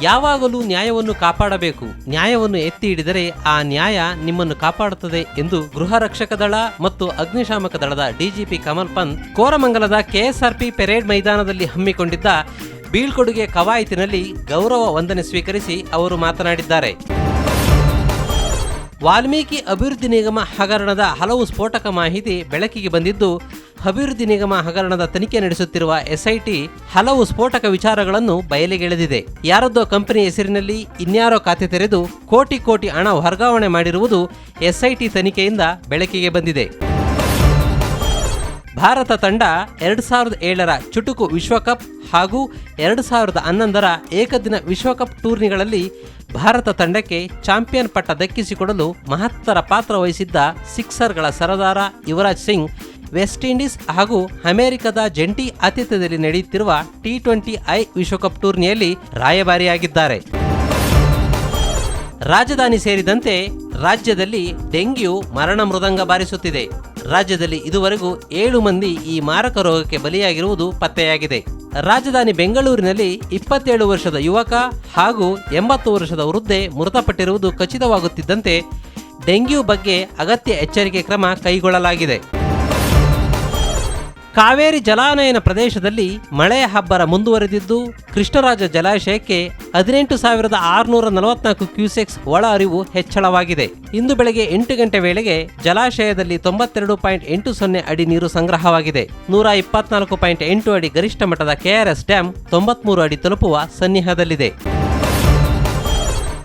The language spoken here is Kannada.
ಯಾವಾಗಲೂ ನ್ಯಾಯವನ್ನು ಕಾಪಾಡಬೇಕು. ನ್ಯಾಯವನ್ನು ಎತ್ತಿ ಹಿಡಿದರೆ ಆ ನ್ಯಾಯ ನಿಮ್ಮನ್ನು ಕಾಪಾಡುತ್ತದೆ ಎಂದು ಗೃಹ ರಕ್ಷಕ ದಳ ಮತ್ತು ಅಗ್ನಿಶಾಮಕ ದಳದ ಡಿಜಿಪಿ ಕಮಲ್ ಪಂತ್ ಕೋರಮಂಗಲದ ಕೆಎಸ್ಆರ್ಪಿ ಪೆರೇಡ್ ಮೈದಾನದಲ್ಲಿ ಹಮ್ಮಿಕೊಂಡಿದ್ದ ಬೀಳ್ಕೊಡುಗೆ ಕವಾಯತಿನಲ್ಲಿ ಗೌರವ ವಂದನೆ ಸ್ವೀಕರಿಸಿ ಅವರು ಮಾತನಾಡಿದ್ದಾರೆ. ವಾಲ್ಮೀಕಿ ಅಭಿವೃದ್ಧಿ ನಿಗಮ ಹಗರಣದ ಹಲವು ಸ್ಫೋಟಕ ಮಾಹಿತಿ ಬೆಳಕಿಗೆ ಬಂದಿದ್ದು ಅಭಿವೃದ್ಧಿ ನಿಗಮ ಹಗರಣದ ತನಿಖೆ ನಡೆಸುತ್ತಿರುವ ಎಸ್ಐಟಿ ಹಲವು ಸ್ಫೋಟಕ ವಿಚಾರಗಳನ್ನು ಬಯಲಿಗೆಳೆದಿದೆ. ಯಾರದ್ದೋ ಕಂಪನಿ ಹೆಸರಿನಲ್ಲಿ ಇನ್ಯಾರೋ ಖಾತೆ ತೆರೆದು ಕೋಟಿ ಕೋಟಿ ಹಣ ವರ್ಗಾವಣೆ ಮಾಡಿರುವುದು ಎಸ್ಐಟಿ ತನಿಖೆಯಿಂದ ಬೆಳಕಿಗೆ ಬಂದಿದೆ. ಭಾರತ ತಂಡ ಎರಡು ಸಾವಿರದ ಏಳರ ಚುಟುಕು ವಿಶ್ವಕಪ್ ಹಾಗೂ ಎರಡು ಸಾವಿರದ ಹನ್ನೊಂದರ ಏಕದಿನ ವಿಶ್ವಕಪ್ ಟೂರ್ನಿಗಳಲ್ಲಿ ಭಾರತ ತಂಡಕ್ಕೆ ಚಾಂಪಿಯನ್ ಪಟ್ಟ ದಕ್ಕಿಸಿಕೊಡಲು ಮಹತ್ತರ ಪಾತ್ರ ವಹಿಸಿದ್ದ ಸಿಕ್ಸರ್ಗಳ ಸರದಾರ ಯುವರಾಜ್ ಸಿಂಗ್ ವೆಸ್ಟ್ ಇಂಡೀಸ್ ಹಾಗೂ ಅಮೆರಿಕದ ಜಂಟಿ ಆತಿಥ್ಯದಲ್ಲಿ ನಡೆಯುತ್ತಿರುವ ಟಿ ಟ್ವೆಂಟಿ ಐ ವಿಶ್ವಕಪ್ ಟೂರ್ನಿಯಲ್ಲಿ ರಾಯಭಾರಿಯಾಗಿದ್ದಾರೆ. ರಾಜಧಾನಿ ಸೇರಿದಂತೆ ರಾಜ್ಯದಲ್ಲಿ ಡೆಂಗ್ಯೂ ಮರಣ ಮೃದಂಗ ಬಾರಿಸುತ್ತಿದೆ. ರಾಜ್ಯದಲ್ಲಿ ಇದುವರೆಗೂ ಏಳು ಮಂದಿ ಈ ಮಾರಕ ರೋಗಕ್ಕೆ ಬಲಿಯಾಗಿರುವುದು ಪತ್ತೆಯಾಗಿದೆ. ರಾಜಧಾನಿ ಬೆಂಗಳೂರಿನಲ್ಲಿ ಇಪ್ಪತ್ತೇಳು ವರ್ಷದ ಯುವಕ ಹಾಗೂ ಎಂಬತ್ತು ವರ್ಷದ ವೃದ್ಧೆ ಮೃತಪಟ್ಟಿರುವುದು ಖಚಿತವಾಗುತ್ತಿದ್ದಂತೆ ಡೆಂಗ್ಯೂ ಬಗ್ಗೆ ಅಗತ್ಯ ಎಚ್ಚರಿಕೆ ಕ್ರಮ ಕೈಗೊಳ್ಳಲಾಗಿದೆ. ಕಾವೇರಿ ಜಲಾನಯನ ಪ್ರದೇಶದಲ್ಲಿ ಮಳೆಯ ಹಬ್ಬರ ಮುಂದುವರೆದಿದ್ದು, ಕೃಷ್ಣರಾಜ ಜಲಾಶಯಕ್ಕೆ ಹದಿನೆಂಟು ಸಾವಿರದ ಆರುನೂರ ನಲವತ್ನಾಲ್ಕು ಕ್ಯೂಸೆಕ್ಸ್ ಒಳ ಅರಿವು ಹೆಚ್ಚಳವಾಗಿದೆ. ಇಂದು ಬೆಳಗ್ಗೆ ಎಂಟು ಗಂಟೆ ವೇಳೆಗೆ ಜಲಾಶಯದಲ್ಲಿ ತೊಂಬತ್ತೆರಡು ಪಾಯಿಂಟ್ ಎಂಟು ಸೊನ್ನೆ ಅಡಿ ನೀರು ಸಂಗ್ರಹವಾಗಿದೆ. ನೂರ ಇಪ್ಪತ್ನಾಲ್ಕು ಪಾಯಿಂಟ್ ಎಂಟು ಅಡಿ ಗರಿಷ್ಠ ಮಟ್ಟದ ಕೆಆರ್ಎಸ್ ಡ್ಯಾಂ ತೊಂಬತ್ಮೂರು ಅಡಿ ತಲುಪುವ ಸನ್ನಿಹದಲ್ಲಿದೆ.